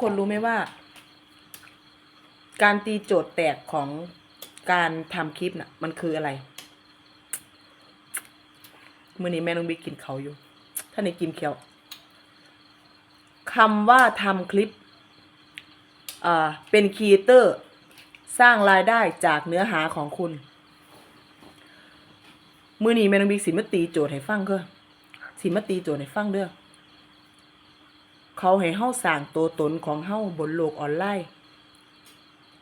คนรู้ไหมว่า การตีโจทย์แตกของการทำคลิปน่ะ มันคืออะไรมื่อนี้แม่น้องบิ๊กกินเขาวอยู่ท่านในกินเขียวคำว่าทำคลิปอ่าเป็นครีเอเตอร์ สร้างรายได้จากเนื้อหาของคุณ มื่อนี้แม่น้องบิ๊กสิมาตีโจทย์ให้ฟังเด้อสิมาตีโจทย์ให้ฟังเด้อ เขาให้เฮาสร้างตัวตนของเฮาบนโลกออนไลน์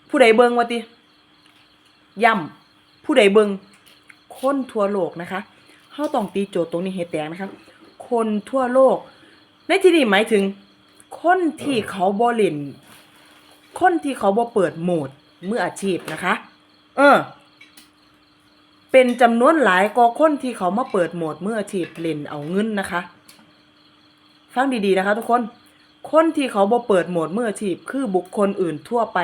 ผู้ใดเบิงว่าติย่ำผู้ใดเบิงคนทั่วโลกนะคะเฮาต้องตีโจทย์ตรงนี้ให้แตกนะคะคนทั่วโลก ในที่นี้หมายถึง คนที่เขาบ่เล่นคนที่เขาบ่เปิดโหมดมืออาชีพนะคะ เออ เป็นจำนวนหลายกว่าคนที่เขามาเปิดโหมดมืออาชีพเล่นเอาเงินนะคะ ฟังดีๆนะคะทุกคน คนที่เขาบ่เปิดโหมดมืออาชีพคือบุคคลอื่นทั่วไป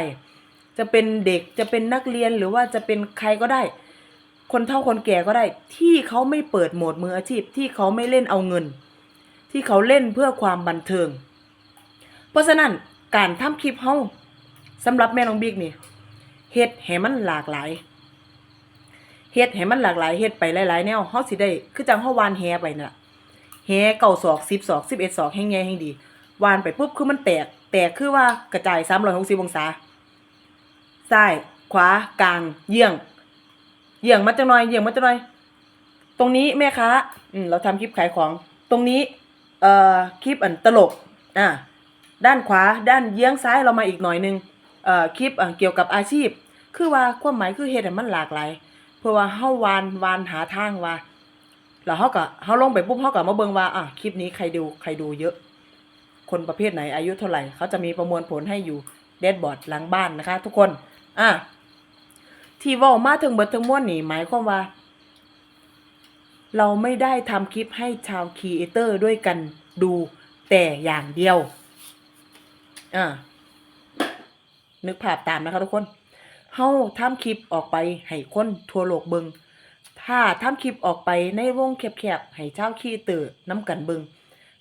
จะเป็นเด็กจะเป็นนักเรียนหรือว่าจะเป็นใครก็ได้ คนเฒ่าคนแก่ก็ได้ ที่เขาไม่เปิดโหมดมืออาชีพ ที่เขาไม่เล่นเอาเงิน ที่เขาเล่นเพื่อความบันเทิง เพราะฉะนั้นการทำคลิปเฮาสำหรับแม่น้องบิ๊กนี่เฮ็ดให้มันหลากหลายเฮ็ดให้มันหลากหลายเฮ็ดไปหลายๆแนวเฮาสิได้ คือจังเฮาวานแฮไปน่ะแฮเก่าศอก10ศอก11ศอกแห่งใหญ่แห่งดี วานไปปุ๊บคือมันแตก แตกคือว่ากระจาย360อนหกสี่องศาซ้ายขวากลาง เยี่ยงเยี่ยงมาจังหน่อยเยี่ยงมาจังหน่อย ตรงนี้แม่ค้าอืมเราทำคลิปขายของ ตรงนี้เอ่อคลิปอันตลกอ่าด้านขวาด้านเยี่ยงซ้ายเรามาอีกหน่อยหนึงเอ่อคลิปเกี่ยวกับอาชีพ คือว่าความหมายคือเฮ็ดให้มันหลากหลายเพื่อว่าเฮาวานวานหาทางว่าแล้วเฮาก็เฮาลงไปปุ๊บเฮาก็มาเบิ่งว่าอะคลิปนี้ใครดูใครดูเยอะ คนประเภทไหนอายุเท่าไหร่เขาจะมีประมวลผลให้อยู่แดดบอร์ดหลังบ้านนะคะ ทุกคนอะที่ว่ามาถึงเบิดทั้งม้วลนี่หมายความว่า เราไม่ได้ทำคลิปให้ชาวครีเอเตอร์ด้วยกันดูแต่อย่างเดียวอ่านึกภาพตามนะคะทุกคนเฮาทำคลิปออกไปให้คนทั่วโลกเบิงถ้าทำคลิปออกไปในวงแคบๆให้ชาวครีเอเตอร์น้ำกันเบิง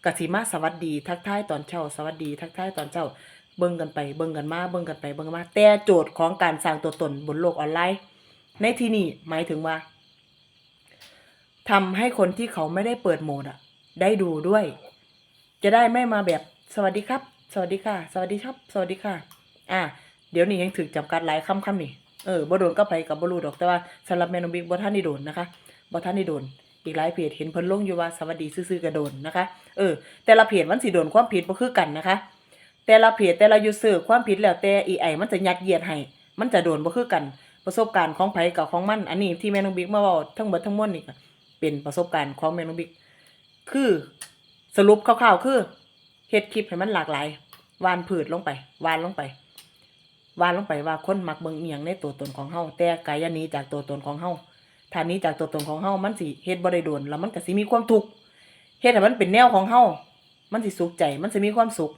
กสิมาสวัสดีทักทายตอนเช้าสวัสดีทักทายตอนเช้าเบิ่งกันไปเบิ่งกันมาเบิ่งกันไปเบิ่งกันมา แต่โจทย์ของการสร้างตัวตนบนโลกออนไลน์ ในที่นี้หมายถึงว่าทำให้คนที่เขาไม่ได้เปิดโหมดอะได้ดูด้วย จะได้ไม่มาแบบสวัสดีครับ สวัสดีค่ะ สวัสดีครับ สวัสดีค่ะ อะเดี๋ยวนี้ยังถึกจำกัดหลายคำคำนี่เออบ่โดนก็ไปกับบ่รู้ดอกแต่ว่าสำหรับแมนบิ๊กบ่ท่านได้โดนนะคะบ่ท่านได้โดน อีกหลายเพจเห็นเพิ่นลงอยู่ว่าสวัสดีซื่อๆก็โดนนะคะเออแต่ละเพจมันสิโดนความผิดบ่คือกันนะคะ แต่ละเพจแต่ละยูเซอร์ความผิดแล้วแต่ AI มันจะยัดเยียดให้มันจะโดนบ่คือกัน ประสบการณ์ของไผกับของมัน อันนี้ที่แม่น้องบิ๊กมาเว้าทั้งหมดทั้งมวลนี่เป็นประสบการณ์ของแม่น้องบิ๊กคือสรุปคร่าวๆคือเฮ็ดคลิปให้มันหลากหลายวานผืดลงไปวานลงไปวานลงไปว่าคนมักเบิ่งเอียงในตัวตนของเฮาแต่กายนี้จากตัวตนของเฮา ถ้านนี้จากตัวตนของเฮามันสิเฮ็ดบ่ได้โดนแล้วมันก็สิมีความทุกข์เฮ็ดให้มันเป็นแนวของเฮามันสิสุขใจ มันสิมีความสุข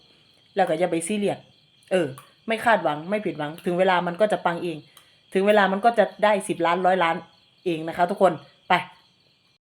แล้วก็อย่าไปซีเรียสเออ ไม่คาดหวังไม่ผิดหวัง ถึงเวลามันก็จะปังเอง ถึงเวลามันก็จะได้สิบล้านร้อยล้านเองนะคะ ทุกคน